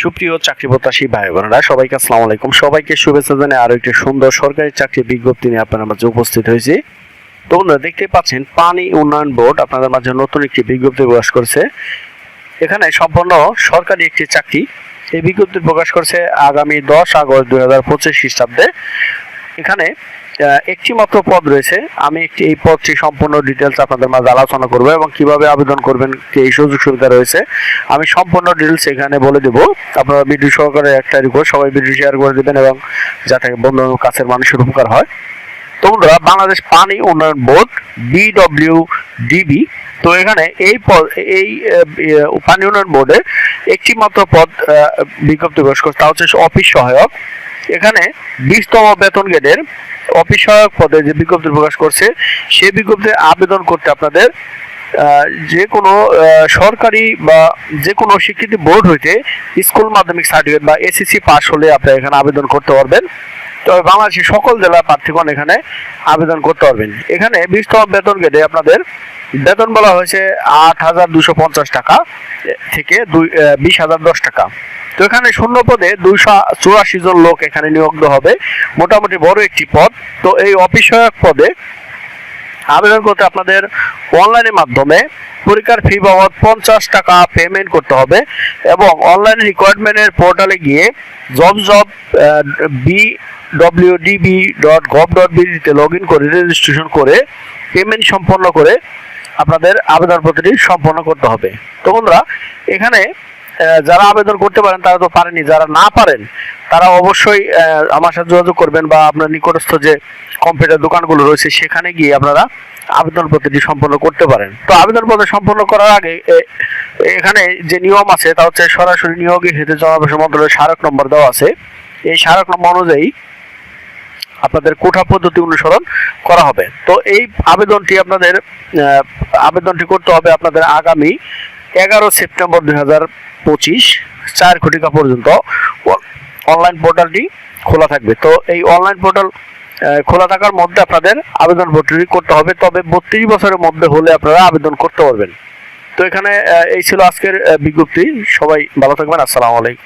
সুপ্রিয় চাকরি প্রত্যাশী ভাই বোনেরা সবাইকে আসসালামু আলাইকুম। সবাইকে শুভেচ্ছা জানিয়ে আরও একটি সুন্দর সরকারি চাকরি বিজ্ঞপ্তি নিয়ে আপনার মাঝে উপস্থিত হয়েছি। তো বন্ধুরা দেখতে পাচ্ছেন, পানি উন্নয়ন বোর্ড আপনাদের মাঝে নতুন একটি বিজ্ঞপ্তি প্রকাশ করছে। এখানে সম্পূর্ণ সরকারি একটি চাকরি, এই বিজ্ঞপ্তি প্রকাশ করছে আগামী দশ আগস্ট দুই হাজার পঁচিশ খ্রিস্টাব্দে। এখানে একটি মাত্র পদ রয়েছে। আমি একটি এই পদটি সম্পূর্ণ ডিটেলস আপনাদের মাঝে আলোচনা করব এবং কীভাবে আবেদন করবেন এই সুযোগ সুবিধা রয়েছে। আমি সম্পূর্ণ ডিটেলস এখানে বলে দেবো। আপনারা ভিডিও সহকারে একটা রিকোয়েস্ট সবাই ভিডিও শেয়ার করে দেবেন এবং যাতে বন্ধু কাছের মানুষের উপকার হয়। তো বন্ধুরা, বাংলাদেশ পানি উন্নয়ন বোর্ড বিডব্লিউ ডিবি তো এখানে এই পদ, এই পানি উন্নয়ন বোর্ডে একটি মাত্র পদ বিজ্ঞপ্তি প্রকাশ করছে, তা হচ্ছে অফিস সহায়ক। এখানে বিশতম বেতন গ্রেডের অফিস সহায়ক পদে যে বিজ্ঞপ্তি প্রকাশ করছে সেই বিজ্ঞপ্তি আবেদন করতে আপনাদের যে কোনো সরকারি বা যে কোনো স্বীকৃতি বোর্ড হইতে স্কুল মাধ্যমিক সার্টিফিকেট বা এসএসসি পাস হলে আপনি এখানে আবেদন করতে পারবেন। তবে বাংলাদেশের সকল জেলার প্রার্থীগণ এখানে আবেদন করতে পারবেন। এখানে বিশতম বেতন গেটে আপনাদের বেতন বলা হয়েছে আট হাজার দুশো পঞ্চাশ টাকা থেকে দুই বিশ হাজার দশ টাকা। তো এখানে শূন্য পদে দুইশো চুরাশি জন লোক এখানে নিয়োগ হবে। মোটামুটি বড় একটি পদ। তো এই অফিস সহায়ক পদে আবেদন করতে আপনাদের অনলাইনের মাধ্যমে পরীক্ষার ফি বাবদ পঞ্চাশ টাকা পেমেন্ট করতে হবে এবং অনলাইন রিকোয়ারমেন্টের পোর্টালে গিয়ে job job B WDB dot gov, dot বিডিতে log in করে রেজিস্ট্রেশন করে পেমেন্ট সম্পন্ন করে আপনাদের আবেদন আবেদনপত্রটি সম্পন্ন করতে হবে। তো বন্ধুরা, এখানে যারা আবেদন করতে পারেন, তারা তো পারেনি যারা না পারেন, তারা অবশ্যই আমার সাথে যোগাযোগ করবেন বা আপনার নিকটস্থ যে কম্পিউটার দোকানগুলো রয়েছে, সেখানে গিয়ে আপনারা আবেদন আবেদনপত্রটি সম্পন্ন করতে পারেন। তো আবেদন আবেদনপত্র সম্পন্ন করার আগে এখানে যে নিয়ম আছে, তা হচ্ছে সরাসরি নিয়োগের ক্ষেত্রে জনপ্রশাসন মন্ত্রণালয়ের স্মারক নম্বর দেওয়া আছে। এই স্মারক নম্বর অনুযায়ী আপনাদের কোঠা পদ্ধতি অনুসরণ করা হবে। তো এই আবেদনটি আপনাদের আবেদনটি করতে হবে আপনাদের আগামী এগারো সেপ্টেম্বর দুই হাজার পঁচিশ চার কোটিকা পর্যন্ত অনলাইন পোর্টালটি খোলা থাকবে। তো এই অনলাইন পোর্টাল খোলা থাকার মধ্যে আপনাদের আবেদন পত্রটি করতে হবে, তবে বত্রিশ বছরের মধ্যে হলে আপনারা আবেদন করতে পারবেন। তো এখানে এই ছিল আজকের বিজ্ঞপ্তি। সবাই ভালো থাকবেন। আসসালামু আলাইকুম।